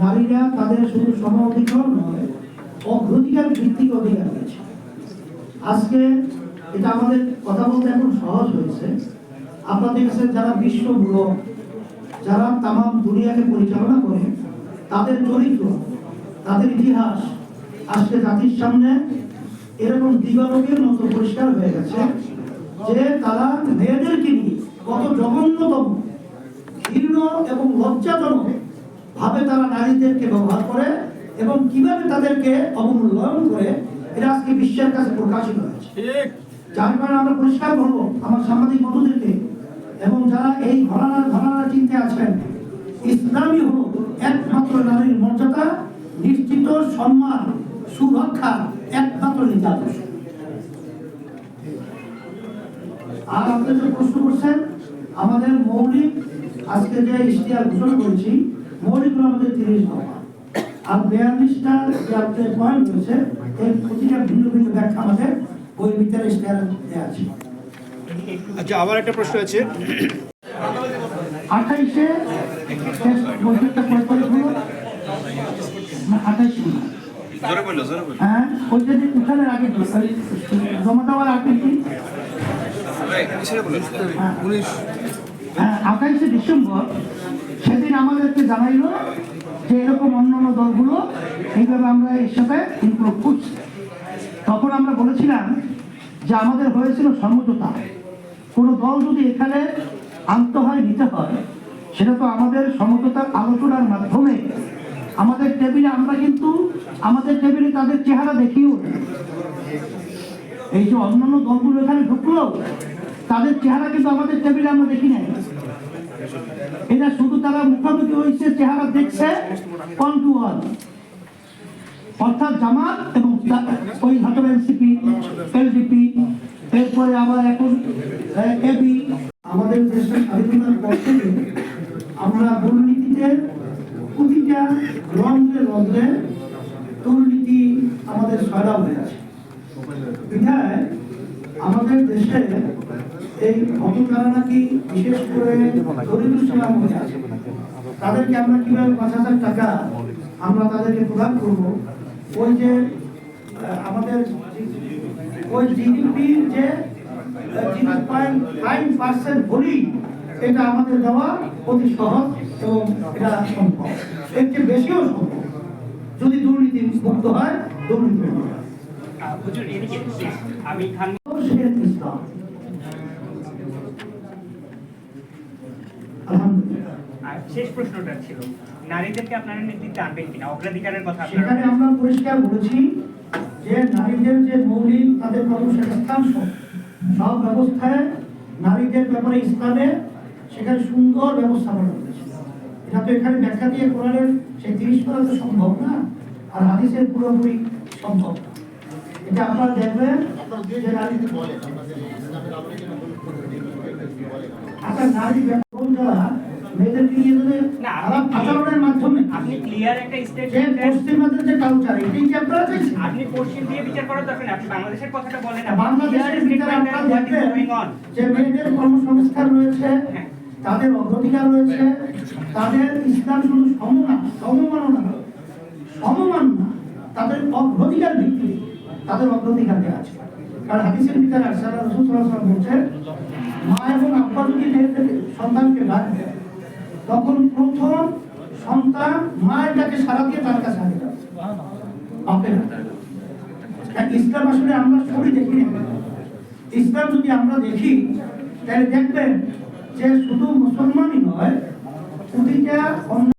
নারীরা তাদের শুধু সম অধিকার নয়, অগ্রাধিকার ভিত্তিক অধিকার রয়েছে। আজকে এটা আমাদের কথা বলতে এখন সহজ হয়েছে। আপনাদের কাছে যারা বিশ্বগুলো যারা তাম দুনিয়াকে পরিচালনা করে, তাদের চরিত্র, তাদের ইতিহাস, আজকে জাতির সামনে এরকম দিবালোকের মতো পরিষ্কার হয়ে গেছে যে তারা মেয়েদেরকে নিয়ে কত জঘন্যতম, ঘৃণ্য এবং লজ্জাজনক ভাবে তারা নারীদেরকে ব্যবহার করে এবং কীভাবে তাদেরকে অবমূল্যায়ন করে এটা আজকে বিশ্বের কাছে প্রকাশিত হয়েছে। যার কারণে আমরা পরিষ্কার বলব আমার সাংবাদিক বন্ধুদেরকে এবং যারা এই ঘটনা ঘটনা চিনতে আছেন ইসলামই হল একমাত্র নারীর মর্যাদা নিশ্চিত সম্মান সুরক্ষা একমাত্র নির্যাতন। আর আপনি যে প্রশ্ন করছেন আমাদের মৌলিক আজকে যে ইশতেহার ঘোষণা করেছি মৌলিক হলো আমাদের তিরিশ দফা আর বিয়াল্লিশটা যে আপনার পয়েন্ট রয়েছে এই প্রতিটা ভিন্ন ভিন্ন ব্যাখ্যা আমাদের ওই ভিতরে দেওয়া আছে। আচ্ছা আবার একটা প্রশ্ন আছে। আঠাইশে বৈঠকটা হলো? হ্যাঁ ওই যে উঠানের আগে কি? ওই জমা দেওয়ার আগে কি? হ্যাঁ হ্যাঁ আঠাইশে ডিসেম্বর আমাদেরকে জানাইলো যে এরকম অন্য অন্য দলগুলো এইভাবে আমরা এর সাথে ইনক্লুড করছি। তখন আমরা বলেছিলাম যে আমাদের হয়েছিল সমঝোতা। কোনো দল যদি এখানে আনতে হয় নিতে হয়, সেটা তো আমাদের সমঝোতার আলোচনার মাধ্যমে। আমাদের টেবিলে আমরা কিন্তু, আমাদের টেবিলে তাদের চেহারা দেখিও। এই যে অন্যান্য দলগুলো এখানে ঢুকলো, তাদের চেহারা কিন্তু আমাদের টেবিলে আমরা দেখি নাই। এটা শুধু তারা মুখোমুখি হয়েছে, চেহারা দেখছে ওয়ান টু অর্থাৎ জামাত এবং ওই ঘটনা এনসিপি, এলডিপি, এরপরে আবার এখন এবি আমাদের দেশের স্বাধীনতার পর আমরা দুর্নীতিতে প্রতিটা রন্ধ্রে রন্ধ্রে দুর্নীতি আমাদের সয়লাভ হয়ে আছে। বিধায় আমাদের দেশে এই ভটকারা নাকি বিশেষ করে দরিদ্র সীমার মধ্যে আছে? তাদেরকে আমরা কীভাবে পাঁচ হাজার টাকা আমরা তাদেরকে প্রদান করব? ওই যে আমাদের ওই জিডিপির যে জিরো পয়েন্ট ফাইভ পার্সেন্ট ভরি এটা আমাদের দেওয়া অতি সহজ এবং এটা সম্ভব। এর চেয়ে বেশিও সম্ভব। যদি দুর্নীতি মুক্ত হয়, দুর্নীতি আমি শেখ ইসলাম শেষ প্রশ্নটা ছিল নারীদেরকে আপনারা নেতৃত্বে আনবেন কিনা? অগ্রাধিকারের কথা সেখানে আমরা পরিষ্কার বলেছি যে নারীদের যে মৌলিক তাদের কর্মসংস্থান সব সব ব্যবস্থায় নারীদের ব্যাপারে ইসলামে সেখানে সুন্দর ব্যবস্থাপনা রয়েছে। এটা তো এখানে ব্যাখ্যা দিয়ে কোরআনের সেই তিরিশ করা তো সম্ভব না আর হাদিসের পুরোপুরি সম্ভব না। এটা আপনারা দেখবেন আচ্ছা নারী ব্যাপার যারা নিয়ে না, আচরণের মাধ্যমে। আপনি ক্লিয়ার একটা স্টেটমেন্ট পশ্চিমাদের যে কালচার এটাই কি আপনারা চাইছেন আপনি পশ্চিম দিয়ে বিচার করার দরকার আপনি বাংলাদেশের কথাটা বলেন বাংলাদেশের ভিতরে আপনারা দেখবেন যে মেয়েদের কর্মসংস্থান রয়েছে তাদের অগ্রাধিকার রয়েছে তাদের ইসলাম শুধু সমনা সমমাননা নয়, সমমান না তাদের অগ্রাধিকার ভিত্তি তাদের অগ্রাধিকার দেওয়া আছে কারণ হাদিসের ভিতরে আরসালা রসুল ওয়াসাল্লাম বলছেন, মা এবং আব্বা যদি সন্তানকে ডাকবে তখন প্রথম সন্তান মায়ের ডাকে সারা দিয়ে তার কাছে যাবে বাপের ইসলাম আসলে আমরা সবই দেখি ইসলাম যদি আমরা দেখি, তাহলে দেখবেন যে শুধু মুসলমানই নয়, প্রতিটা